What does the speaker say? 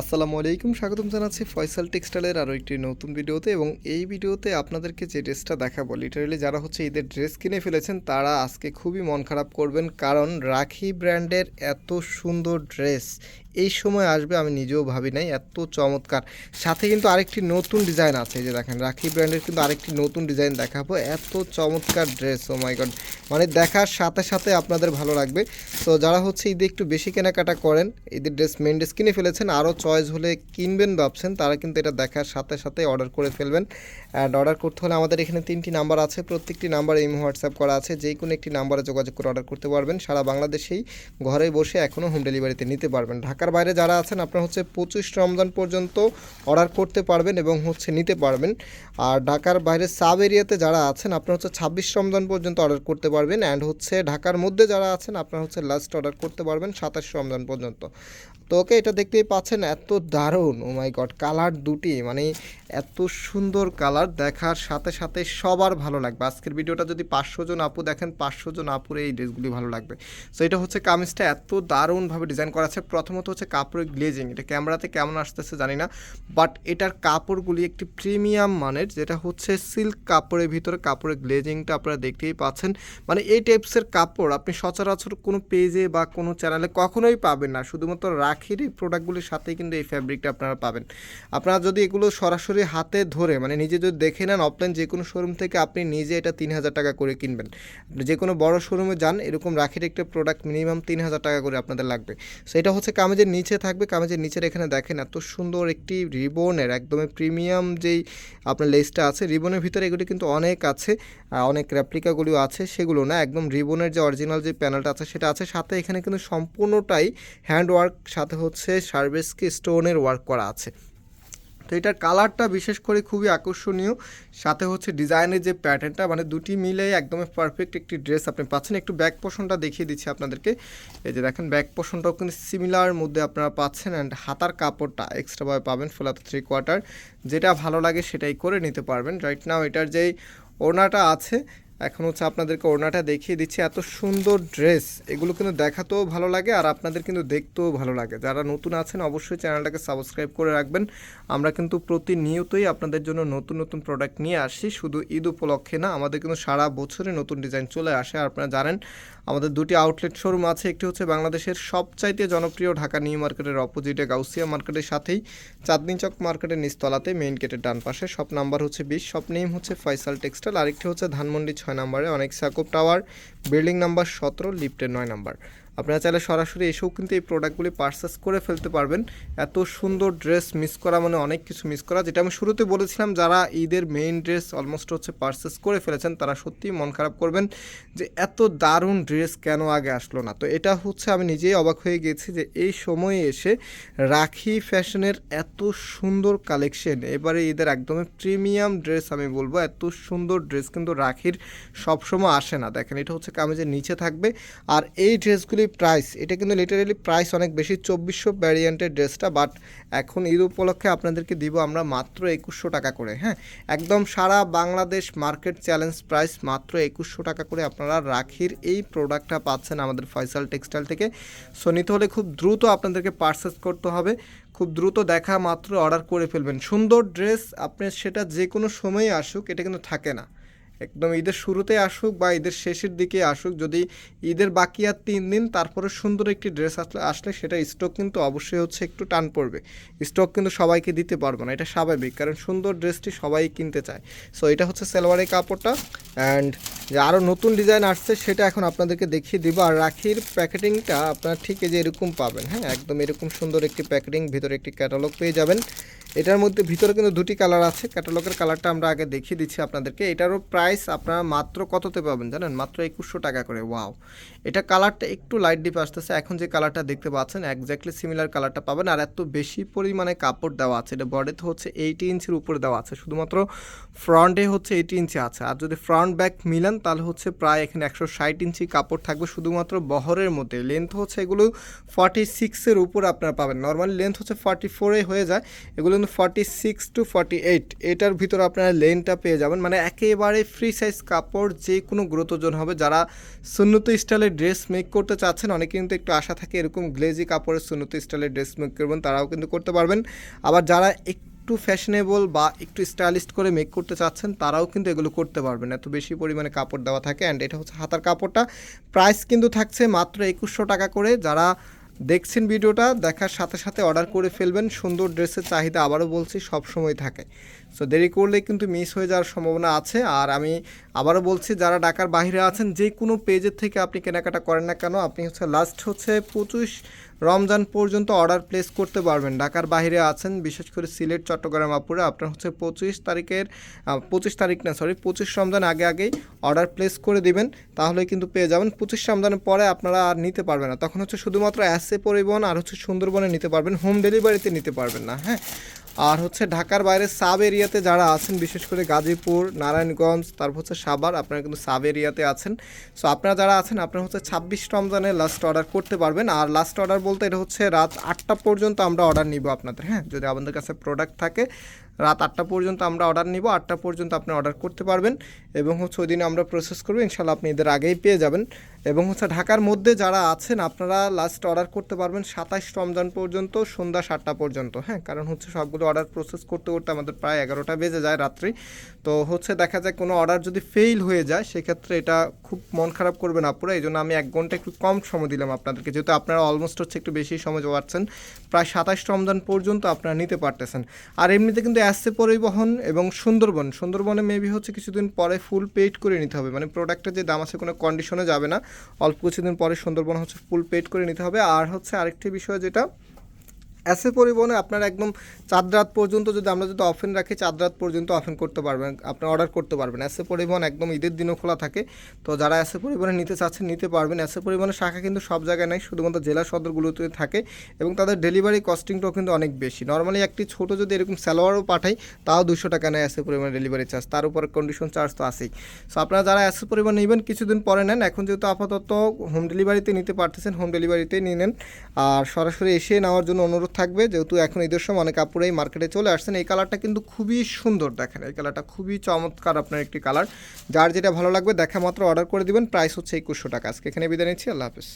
আসসালামু আলাইকুম, স্বাগতম জানাচ্ছি ফয়সাল টেক্সটাইলের আরও একটি নতুন ভিডিওতে এবং এই ভিডিওতে আপনাদেরকে যে ড্রেসটা দেখাবো লিটারেলি যারা হচ্ছে ঈদের ড্রেস কিনে ফেলেছেন, তারা আজকে খুবই মন খারাপ করবেন কারণ রাখি ব্র্যান্ডের এত সুন্দর ড্রেস এই সময় আসবে আমি নিজেও ভাবি নাই, এত চমৎকার। সাথে কিন্তু আরেকটি নতুন ডিজাইন আছে এই যে দেখেন, রাখি ব্র্যান্ডের কিন্তু আরেকটি নতুন ডিজাইন দেখাবো, এত চমৎকার ড্রেস ও মাই গড মানে দেখার সাথে সাথে আপনাদের ভালো লাগবে। তো যারা হচ্ছে ঈদে একটু বেশি কেনাকাটা করেন, ঈদের ড্রেস মেন ড্রেস কিনে ফেলেছেন, আরও চয়েস হলে কিনবেন ভাবছেন, তারা কিন্তু এটা দেখার সাথে সাথে অর্ডার করে ফেলবেন। অ্যান্ড অর্ডার করতে হলে আমাদের এখানে তিনটি নাম্বার আছে, প্রত্যেকটি নাম্বারে ইমো হোয়াটসঅ্যাপ করা আছে, যে কোনো একটি নাম্বারে যোগাযোগ করে অর্ডার করতে পারবেন। সারা বাংলাদেশেই ঘরে বসে এখনও হোম ডেলিভারিতে নিতে পারবেন। ঢাকার বাইরে যারা আছেন, আপনারা হচ্ছে পঁচিশ রমজান পর্যন্ত অর্ডার করতে পারবেন এবং হচ্ছে নিতে পারবেন। আর ঢাকার বাইরে সাব এরিয়াতে যারা আছেন, আপনারা হচ্ছে ছাব্বিশ রমজান পর্যন্ত অর্ডার করতে পারবেন। অ্যান্ড হচ্ছে ঢাকার মধ্যে যারা আছেন, আপনারা হচ্ছে লাস্ট অর্ডার করতে পারবেন সাতাশ রমজান পর্যন্ত। তো ওকে, এটা দেখতেই পাচ্ছেন, এত দারুণ ও মাই গড কালার দুটি মানে এত সুন্দর কালার দেখার সাথে সাথে সবার ভালো লাগবে। আজকের ভিডিওটা যদি পাঁচশো জন আপু দেখেন, পাঁচশো জন আপুর এই ড্রেসগুলি ভালো লাগবে। সো এটা হচ্ছে কামিজটা এত দারুণভাবে ডিজাইন করা আছে। প্রথমত হচ্ছে কাপড়ের গ্লেজিং এটা ক্যামেরাতে কেমন আসতেছে জানি না বাট এটার কাপড়গুলি একটি প্রিমিয়াম মানের, যেটা হচ্ছে সিল্ক কাপড়ের ভিতরে কাপড়ের গ্লেজিংটা আপনারা দেখতেই পাচ্ছেন। মানে এই টাইপসের কাপড় আপনি সচরাচর কোনো পেজে বা কোনো চ্যানেলে কখনোই পাবেন না, শুধুমাত্র রাখির এই প্রোডাক্টগুলির সাথেই কিন্তু এই ফ্যাব্রিকটা আপনারা পাবেন। আপনারা যদি এগুলো সরাসরি হাতে ধরে মানে নিজে যদি দেখে নেন অফলাইন যে কোনো শোরুম থেকে আপনি নিজে এটা তিন হাজার টাকা করে কিনবেন। আপনি যে কোনো বড় শোরুমে যান, এরকম রাখির একটা প্রোডাক্ট মিনিমাম তিন হাজার টাকা করে আপনাদের লাগবে। সো এটা হচ্ছে কামেজের নিচে থাকবে, কামেজের নিচের এখানে দেখেন এত সুন্দর একটি রিবনের একদমই প্রিমিয়াম যেই আপনার লেসটা আছে, রিবনের ভিতরে এগুলি কিন্তু অনেক আছে অনেক রেপ্লিকাগুলিও আছে, সেগুলো না একদম রিবনের যে অরিজিনাল যে প্যানেলটা আছে সেটা আছে, সাথে এখানে কিন্তু সম্পূর্ণটাই হ্যান্ড ওয়ার্ক সাথে হচ্ছে সার্ভিসকে স্টোনের ওয়ার্ক করা আছে। তো এটার কালারটা বিশেষ করে খুবই আকর্ষণীয়। সাথে হচ্ছে ডিজাইনের যে প্যাটার্নটা মানে দুটি মিলে একদমই পারফেক্ট একটি ড্রেস আপনি পাচ্ছেন। একটু ব্যাক পোষণটা দেখিয়ে দিচ্ছি আপনাদেরকে। এই যে দেখেন ব্যাক পোষণটাও কিন্তু সিমিলার মধ্যে আপনারা পাচ্ছেন অ্যান্ড হাতার কাপড়টা এক্সট্রাভাবে পাবেন ফুলাতে থ্রি কোয়ার্টার যেটা ভালো লাগে সেটাই করে নিতে পারবেন। রাইট নাও এটার যেই ওড়নাটা আছে এখন হচ্ছে আপনাদেরকে ওড়নাটা দেখিয়ে দিচ্ছি, এত সুন্দর ড্রেস। এগুলো কিন্তু দেখাতেও ভালো লাগে আর আপনাদের কিন্তু দেখতেও ভালো লাগে। যারা নতুন আছেন, অবশ্যই চ্যানেলটাকে সাবস্ক্রাইব করে রাখবেন। আমরা কিন্তু প্রতিনিয়তই আপনাদের জন্য নতুন নতুন প্রোডাক্ট নিয়ে আসি শুধু ঈদ উপলক্ষে না, আমাদের কিন্তু সারা বছরে নতুন ডিজাইন চলে আসে। আর আপনারা জানেন আমাদের দুটি আউটলেট শোরুম আছে, একটি হচ্ছে বাংলাদেশের সবচাইতে জনপ্রিয় ঢাকা নিউ মার্কেটের অপোজিটে গাউসিয়া মার্কেটের সাথেই চাঁদনি চক মার্কেটের নিচতলাতে মেইন গেটের ডান পাশে শপ নাম্বার হচ্ছে বিশ শপ নেম হচ্ছে ফয়সাল টেক্সটাইল আরেকটি হচ্ছে ধানমন্ডি ছয় নম্বরে অনেক সাকুব টাওয়ার বিল্ডিং নাম্বার সতেরো লিফটের নয় নাম্বার আপনারা চাইলে সরাসরি এসেও কিন্তু এই প্রোডাক্টগুলি পারচেস করে ফেলতে পারবেন। এত সুন্দর ড্রেস মিস করা মানে অনেক কিছু মিস করা। যেটা আমি শুরুতে বলেছিলাম, যারা ঈদের মেইন ড্রেস অলমোস্ট হচ্ছে পারচেস করে ফেলেছেন, তারা সত্যিই মন খারাপ করবেন যে এত দারুণ ড্রেস কেন আগে আসলো না। তো এটা হচ্ছে আমি নিজেই অবাক হয়ে গেছি যে এই সময়ে এসে রাখি ফ্যাশনের এত সুন্দর কালেকশন এবারে ঈদের একদমই প্রিমিয়াম ড্রেস আমি বলব, এত সুন্দর ড্রেস কিন্তু রাখির সবসময় আসে না। দেখেন, এটা হচ্ছে কামেজের নিচে থাকবে। আর এই ড্রেসগুলি প্রাইস এটা কিন্তু লিটারেলি প্রাইস অনেক বেশি, চব্বিশশো ভ্যারিয়েন্টের ড্রেসটা বাট এখন ঈদ উপলক্ষে আপনাদেরকে দিব আমরা মাত্র একুশশো টাকা করে হ্যাঁ? একদম সারা বাংলাদেশ মার্কেট চ্যালেঞ্জ প্রাইস মাত্র একুশশো টাকা করে আপনারা রাখির এই প্রোডাক্টটা পাচ্ছেন আমাদের ফয়সাল টেক্সটাইল থেকে। সো নিতে হলে খুব দ্রুত আপনাদেরকে পারচেস করতে হবে, খুব দ্রুত দেখা মাত্র অর্ডার করে ফেলবেন। সুন্দর ড্রেস আপনি সেটা যে কোনো সময়ে আসুক, এটা কিন্তু থাকে না। একদম ঈদের শুরুতে আসুক বা ঈদের শেষের দিকে আসুক, যদি ঈদের বাকি আর তিন দিন তারপরে সুন্দর একটি ড্রেস আসলে আসলে সেটা স্টক কিন্তু অবশ্যই হচ্ছে একটু টান পড়বে। স্টক কিন্তু সবাইকে দিতে পারব না, এটা স্বাভাবিক কারণ সুন্দর ড্রেসটি সবাই কিনতে চায়। সো এটা হচ্ছে সালোয়ারের কাপড়টা অ্যান্ড যে আরও নতুন ডিজাইন আসছে সেটা এখন আপনাদেরকে দেখিয়ে দিব। আর রাখির প্যাকেটিংটা আপনারা ঠিক এই যে এরকম পাবেন হ্যাঁ? একদম এরকম সুন্দর একটি প্যাকেটিং ভিতরে একটি ক্যাটালগ পেয়ে যাবেন। এটার মধ্যে ভিতরে কিন্তু দুটি কালার আছে। ক্যাটালগের কালারটা আমরা আগে দেখিয়ে দিচ্ছি আপনাদেরকে। এটারও প্রাইস আপনারা মাত্র কততে পাবেন জানেন? মাত্র একুশশো টাকা করে। ওয়াও এটা কালারটা একটু লাইট ডিপ আসতেছে। এখন যে কালারটা দেখতে পাচ্ছেন একজ্যাক্টলি সিমিলার কালারটা পাবেন। আর এত বেশি পরিমাণে কাপড় দেওয়া আছে। এটা বডিতে হচ্ছে এইটি ইঞ্চির উপরে দেওয়া আছে। শুধুমাত্র ফ্রন্টে হচ্ছে এইটি ইঞ্চি আছে। আর যদি ফ্রন্ট ব্যাক মিলান, তাহলে হচ্ছে প্রায় এখানে একশো ষাট ইঞ্চি কাপড় থাকবে শুধুমাত্র বহরের মধ্যে। লেন্থ হচ্ছে এগুলো ফর্টি সিক্সের উপর আপনারা পাবেন। নর্মালি লেন্থ হচ্ছে ফর্টি ফোরে হয়ে যায়। এগুলো কিন্তু forty six to forty eight এটার ভিতরে আপনারা লেনটা পেয়ে যাবেন। মানে একেবারে ফ্রি সাইজ কাপড় যে কোনো গুরুত্বজন হবে। যারা সুন্নত স্টাইলের ড্রেস মেক করতে চাচ্ছেন, অনেকে কিন্তু একটু আশা থাকে এরকম গ্লেজি কাপড়ের সুন্নত স্টাইলের ড্রেস মেক করবেন, তারাও কিন্তু করতে পারবেন। আবার যারা একটু ফ্যাশনেবল বা একটু স্টাইলিস্ট করে মেক করতে চাচ্ছেন, তারাও কিন্তু এগুলো করতে পারবেন। এত বেশি পরিমাণে কাপড় দেওয়া থাকে অ্যান্ড এটা হচ্ছে হাতার কাপড়টা। প্রাইস কিন্তু থাকছে মাত্র একুশশো টাকা করে। যারা দেখছেন ভিডিওটা, দেখার সাথে সাথে অর্ডার করে ফেলবেন। সুন্দর ড্রেসের চাহিদা আবারও বলছি সব সময় থাকে। সো দেরি করলে কিন্তু মিস হয়ে যাওয়ার সম্ভাবনা আছে। আর আমি আবারও বলছি, যারা ঢাকার বাইরে আছেন, যে কোনো পেজের থেকে আপনি কেনাকাটা করেন না কেন, আপনি হচ্ছে লাস্ট হচ্ছে পঁচিশ রমজান পর্যন্ত অর্ডার প্লেস করতে পারবেন। ঢাকার বাইরে আছেন, বিশেষ করে সিলেট, চট্টগ্রাম, আপুরে, আপনার হচ্ছে পঁচিশ তারিখের পঁচিশ তারিখ না সরি পঁচিশ রমজান আগে আগেই অর্ডার প্লেস করে দিবেন তাহলে কিন্তু পেয়ে যাবেন। পঁচিশ রমজানের পরে আপনারা আর নিতে পারবেন না। তখন হচ্ছে শুধুমাত্র অ্যাসে পরিবহন আর হচ্ছে সুন্দরবনে নিতে পারবেন হোম ডেলিভারিতে নিতে পারবেন না হ্যাঁ? আর হচ্ছে ঢাকার বাইরে সাব এরিয়াতে যারা আছেন, বিশেষ করে গাজীপুর, নারায়ণগঞ্জ, তারপর হচ্ছে সাবার আপনারা কিন্তু সাব এরিয়াতে আছেন। সো আপনারা যারা আছেন, আপনারা হচ্ছে ছাব্বিশ রমজানে লাস্ট অর্ডার করতে পারবেন। আর লাস্ট অর্ডার বলতে এটা হচ্ছে রাত আটটা পর্যন্ত আমরা অর্ডার নিব আপনাদের হ্যাঁ? যদি আমাদের কাছে প্রোডাক্ট থাকে রাত আটটা পর্যন্ত আমরা অর্ডার নিব, আটটা পর্যন্ত আপনি অর্ডার করতে পারবেন এবং হচ্ছে ওই দিনে আমরা প্রসেস করব ইনশাল্লাহ আপনি এদের আগেই পেয়ে যাবেন। এবং হচ্ছে ঢাকার মধ্যে যারা আছেন, আপনারা লাস্ট অর্ডার করতে পারবেন সাতাশ রমজান পর্যন্ত, সন্ধ্যা সাতটা পর্যন্ত হ্যাঁ? কারণ হচ্ছে সবগুলো অর্ডার প্রসেস করতে করতে আমাদের প্রায় এগারোটা বেজে যায় রাত্রি। তো হচ্ছে দেখা যায় কোনো অর্ডার যদি ফেল হয়ে যায়, সেক্ষেত্রে এটা খুব মন খারাপ করবে না পুরো এই জন্য আমি এক ঘণ্টা একটু কম সময় দিলাম আপনাদেরকে, যেহেতু আপনারা অলমোস্ট হচ্ছে একটু বেশি সময় পাচ্ছেন। প্রায় সাতাশ রমজান পর্যন্ত আপনারা নিতে পারতেছেন। আর এমনিতে কিন্তু আসছে পরিবহন এবং সুন্দরবন। সুন্দরবনে মেবি হচ্ছে কিছুদিন পরে ফুল পেড করে নিতে হবে। মানে প্রোডাক্টের যে দাম আছে কোনো কন্ডিশনে যাবে না। অল্প কিছুদিন পরে সুন্দরবন হচ্ছে ফুল পেড করে নিতে হবে। আর হচ্ছে আরেকটি বিষয় যেটা এসে পরিবহনে আপনার একদম চাঁদ রাত পর্যন্ত যদি আমরা যদি অফেন রাখি, চাঁদ রাত পর্যন্ত অফেন করতে পারবেন, আপনি অর্ডার করতে পারবেন। এসে পরিবহন একদম ঈদের দিনও খোলা থাকে। তো যারা এসে পরিবহনে নিতে চাচ্ছেন, নিতে পারবেন। এসে পরিবহনের শাখা কিন্তু সব জায়গায় নাই, শুধুমাত্র জেলা সদরগুলোতে থাকে এবং তাদের ডেলিভারি কস্টিংটাও কিন্তু অনেক বেশি। নর্মালি একটি ছোট যদি এরকম স্যালোয়ারও পাঠাই, তাও দুশো টাকা নেয় এসে পরিমাণ ডেলিভারি চার্জ তার উপর কন্ডিশন চার্জ তো আছেই। সো আপনারা যারা এসে পরিমাণ নেবেন, কিছুদিন পরে নেন। এখন যেহেতু আপাতত হোম ডেলিভারিতে নিতে পারতেছেন হোম ডেলিভারিতেই নিয়ে নেন। আর সরাসরি এসে নেওয়ার জন্য অনুরোধ থাকবে। যেহেতু এখন ঈদের সময় অনেক কাপড়েই মার্কেটে চলে আসছেন, এই কালারটা কিন্তু খুবই সুন্দর দেখেন। এই কালারটা খুবই চমৎকার আপনার একটি কালার যার যেটা ভালো লাগবে, দেখা মাত্র অর্ডার করে দিবেন। প্রাইস হচ্ছে একুশশো টাকা। আজকে এখানে বিদায় নিচ্ছি। আল্লাহ হাফিজ।